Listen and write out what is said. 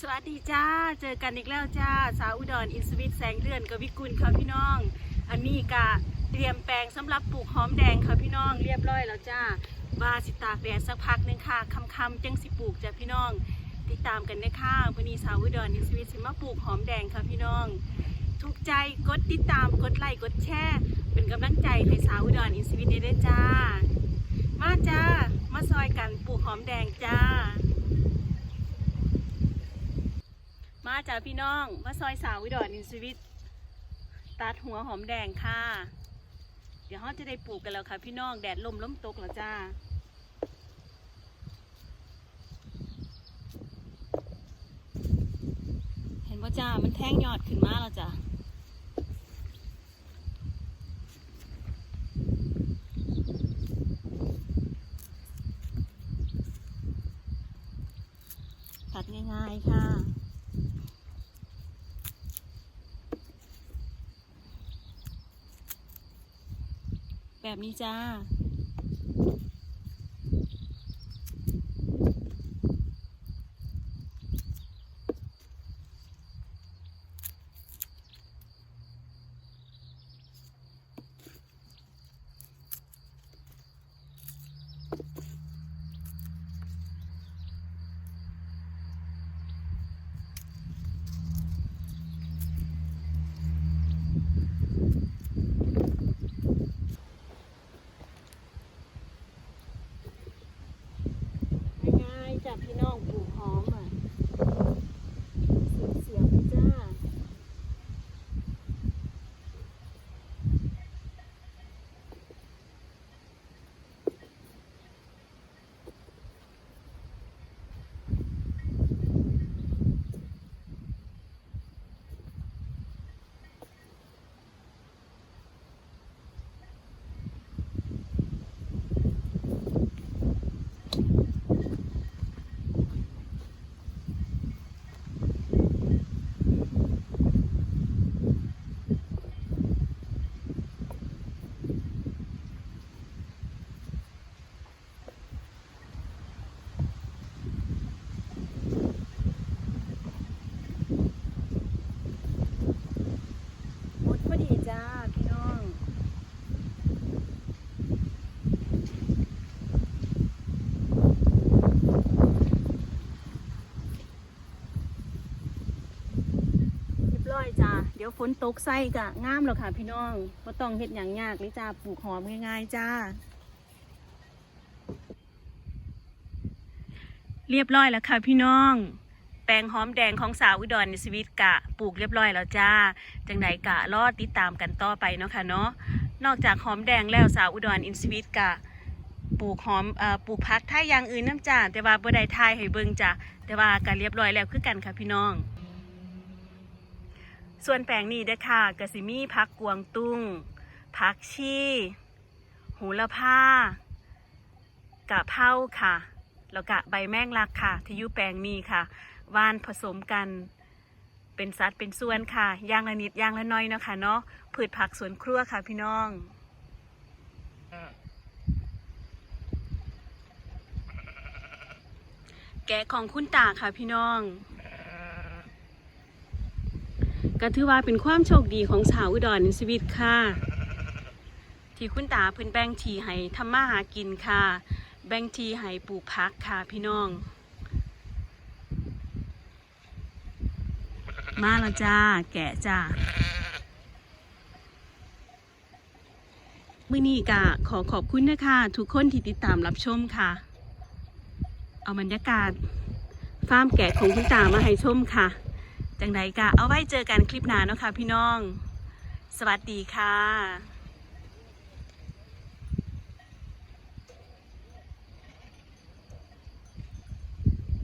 สวัสดีจ้า เจอกันอีกแล้วจ้า สาวอุดรอินสวิตแสงเดือนกับวิกุลค่ะพี่น้อง อันนี้กะเตรียมแปลงสำหรับปลูกหอมแดงค่ะพี่น้องเรียบร้อยแล้วจ้าว่าสิตากแดดสักพักหนึงค่ะคำคำจังสิปลูกจ้าพี่น้อง ติดตามกันได้ค่ะวันนี้สาวอุดรอินสวิตสิมาปลูกหอมแดงค่ะพี่น้อง ถูกใจกดติดตามกดไลค์กดแชร์เป็นกำลังใจให้สาวอุดรอินสวิตได้ด้วยจ้า มาจ้ามาซอยกันปลูกหอมแดงจ้า มาจ้าพี่น้องมาซอยสาววิดอนอินสวิตตัดหัวหอมแดงค่ะ เดี๋ยวเขาจะได้ปลูกกันแล้วค่ะ พี่น้องแดดลมล้มตกแล้วจ้าเห็นว่าจ้ามันแท่งยอดขึ้นมาแล้วจ้าตัดง่ายๆค่ะ แบบนี้จ้า ง่ายๆจ้ะพี่น้องปลูกหอมอะ เสียบเสียบๆจ้า หมดพอดีจ้าพี่น้อง เรียบร้ อยจ้าเดี๋ยวฝนตกใส่กะงามแล้วค่ะพี่น้องก็ต้องเฮ็ดอย่างยากเลยจ้าปลูกหอมง่ายๆจ้า เรียบร้อยแล้วค่ะพี่น้องแปลงหอมแดงของสาวอุดรในชีวิตกะปลูกเรียบร้อยแล้วจ้า จังใดกะรอดติดตามกันต่อไปเนาะค่ะเนาะนอกจากหอมแดงแล้วสาวอุดรอินสวิตกะปลูกหอมอปลูกพักท่ายางอื่นน้ำจ้าแต่ว่าบ่ได้ทายให้เบิ่งจ้าแต่ว่าก็เรียบร้อยแล้วคือกันค่ะพี่น้อง ส่วนแปลงนี้เด้อค่ะกะสิมีพักกวางตุ้งพักชีหูละผ้ากะเพราค่ะ แล้วกะใบแมงลักค่ะ ที่อยู่แปลงนี้ค่ะวานผสมกันเป็นสัดเป็นส่วนค่ะย่างละนิดย่างละน้อยเนาะค่ะเนาะพืชผักสวนครัวค่ะพี่น้องแกะของคุณตาค่ะพี่น้อง ก็ถือว่าเป็นความโชคดีของสาวอุดรในชีวิตค่ะ ที่คุณตาเพิ่นแบ่งทีให้ทำมาหากินค่ะ แบ่งทีให้ปลูกพักค่ะพี่น้อง มาแล้วจ้า แกะจ้ามื่อนี้กะขอขอบคุณนะคะ ทุกคนที่ติดตามรับชมค่ะ เอาบรรยากาศฟาร์มแกะของคุณตามาให้ชมค่ะ จังใดกะเอาไว้เจอกันคลิปหน้าเนาะค่ะพี่น้อง สวัสดีค่ะ